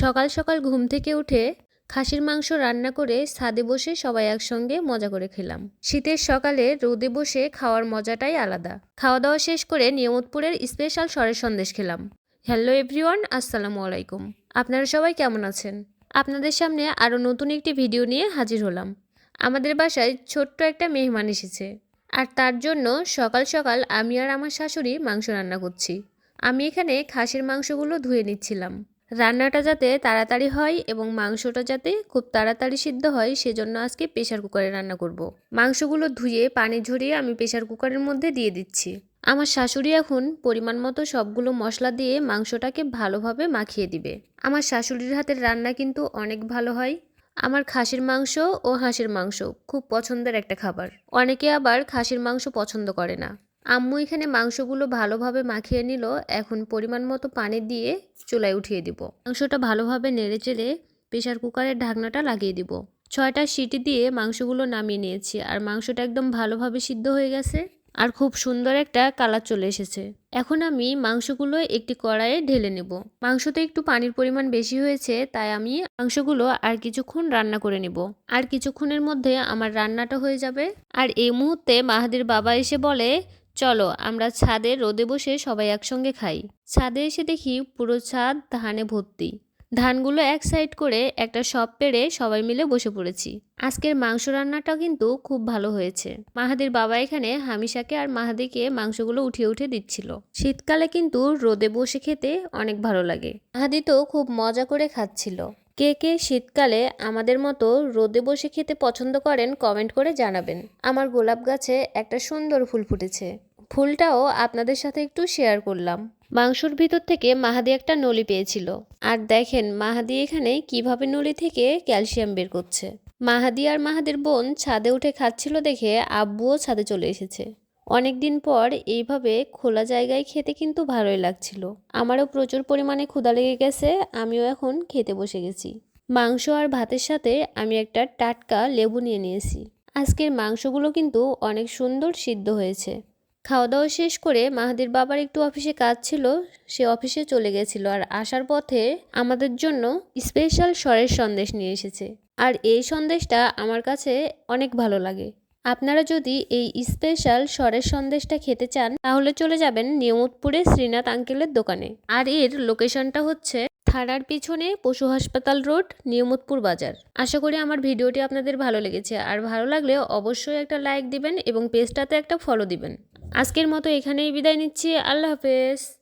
সকাল সকাল ঘুম থেকে উঠে খাসির মাংস রান্না করে ছাদে বসে সবাই একসঙ্গে মজা করে খেলাম। শীতের সকালে রোদে বসে খাওয়ার মজাটাই আলাদা। খাওয়া দাওয়া শেষ করে নিয়মতপুরের স্পেশাল সরের সন্দেশ খেলাম। হ্যালো এভরিওয়ান, আসসালামু আলাইকুম। আপনারা সবাই কেমন আছেন? আপনাদের সামনে আরও নতুন একটি ভিডিও নিয়ে হাজির হলাম। আমাদের বাসায় ছোট্ট একটা মেহমান এসেছে। আর তার জন্য সকাল সকাল আমি আর আমার শাশুড়ি মাংস রান্না করছি। আমি এখানে খাসির মাংসগুলো ধুয়ে নিচ্ছিলাম। রান্নাটা যাতে তাড়াতাড়ি হয় এবং মাংসটা যাতে খুব তাড়াতাড়ি সিদ্ধ হয়, সেজন্য আজকে প্রেশার কুকারে রান্না করব। মাংসগুলো ধুয়ে, পানি ঝরিয়ে আমি প্রেশার কুকারের মধ্যে দিয়ে দিচ্ছি। আমার শাশুড়ি এখন পরিমাণ মতো সবগুলো মশলা দিয়ে মাংসটাকে ভালোভাবে মাখিয়ে দিবে। আমার শাশুড়ির হাতের রান্না কিন্তু অনেক ভালো হয়। আমার খাসির মাংস ও হাঁসের মাংস খুব পছন্দের একটা খাবার। অনেকে আবার খাসির মাংস পছন্দ করে না। আম্মু এখানে মাংসগুলো ভালোভাবে মাখিয়ে নিল। এখন পরিমাণ মতো পানি দিয়ে চুলায় উঠিয়ে দিব। মাংসটা ভালোভাবে নেড়ে চেড়ে প্রেশার কুকারের ঢাকনাটা লাগিয়ে দিব। ছয়টা সিটি দিয়ে মাংসগুলো নামিয়ে নিয়েছি আর মাংসটা একদম ভালোভাবে সিদ্ধ হয়ে গেছে আর খুব সুন্দর একটা কালার চলে এসেছে। এখন আমি মাংসগুলো একটি কড়াইয়ে ঢেলে নেব। মাংসতে একটু পানির পরিমাণ বেশি হয়েছে তাই আমি মাংসগুলো আর কিছুক্ষণ রান্না করে নেব। আর কিছুক্ষণের মধ্যে আমার রান্নাটা হয়ে যাবে। আর এই মুহূর্তে মাহাদির বাবা এসে বলে চলো, আমরা ছাদে রোদে বসে সবাই একসঙ্গে খাই। ছাদে এসে দেখি পুরো ছাদ ধানে ভর্তি। ধানগুলো এক সাইড করে একটা সব পেড়ে সবাই মিলে বসে পড়েছি। আজকের মাংস রান্নাটা কিন্তু খুব ভালো হয়েছে। মাহাদির বাবা এখানে হামিশাকে আর মাহাদিকে মাংসগুলো উঠিয়ে উঠে দিচ্ছিল। শীতকালে কিন্তু রোদে বসে খেতে অনেক ভালো লাগে। মাহাদি তো খুব মজা করে খাচ্ছিল। কে কে শীতকালে আমাদের মতো রোদে বসে খেতে পছন্দ করেন কমেন্ট করে জানাবেন। আমার গোলাপ গাছে একটা সুন্দর ফুল ফুটেছে। ফুলটাও আপনাদের সাথে একটু শেয়ার করলাম। মাংসর ভিতর থেকে মাহাদি একটা নলি পেয়েছিল। আর দেখেন মাহাদি এখানে কীভাবে নলি থেকে ক্যালসিয়াম বের করছে। মাহাদি আর মাহাদির বোন ছাদে উঠে খাচ্ছিল দেখে আব্বুও ছাদে চলে এসেছে। অনেকদিন পর এইভাবে খোলা জায়গায় খেতে কিন্তু ভালোই লাগছিল। আমারও প্রচুর পরিমাণে ক্ষুধা লেগে গেছে, আমিও এখন খেতে বসে গেছি। মাংস আর ভাতের সাথে আমি একটা টাটকা লেবু নিয়ে নিয়েছি। আজকের মাংসগুলো কিন্তু অনেক সুন্দর সিদ্ধ হয়েছে। খাওয়া দাওয়া শেষ করে মাহাদির বাবার একটু অফিসে কাজ ছিল, সে অফিসে চলে গেছিল আর আসার পথে আমাদের জন্য স্পেশাল স্বরের সন্দেশ নিয়ে এসেছে। আর এই সন্দেশটা আমার কাছে অনেক ভালো লাগে। আপনারা যদি এই স্পেশাল স্বরের সন্দেশটা খেতে চান, তাহলে চলে যাবেন নিয়মতপুরে শ্রীনাথ আঙ্কেলের দোকানে। আর এর লোকেশনটা হচ্ছে থানার পিছনে পশু হাসপাতাল রোড, নিয়মতপুর বাজার। আশা করি আমার ভিডিওটি আপনাদের ভালো লেগেছে। আর ভালো লাগলে অবশ্যই একটা লাইক দিবেন এবং পেজটাতে একটা ফলো দিবেন। আজকের মতো এখানেই বিদায় নিচ্ছি। আল্লাহ হাফেজ।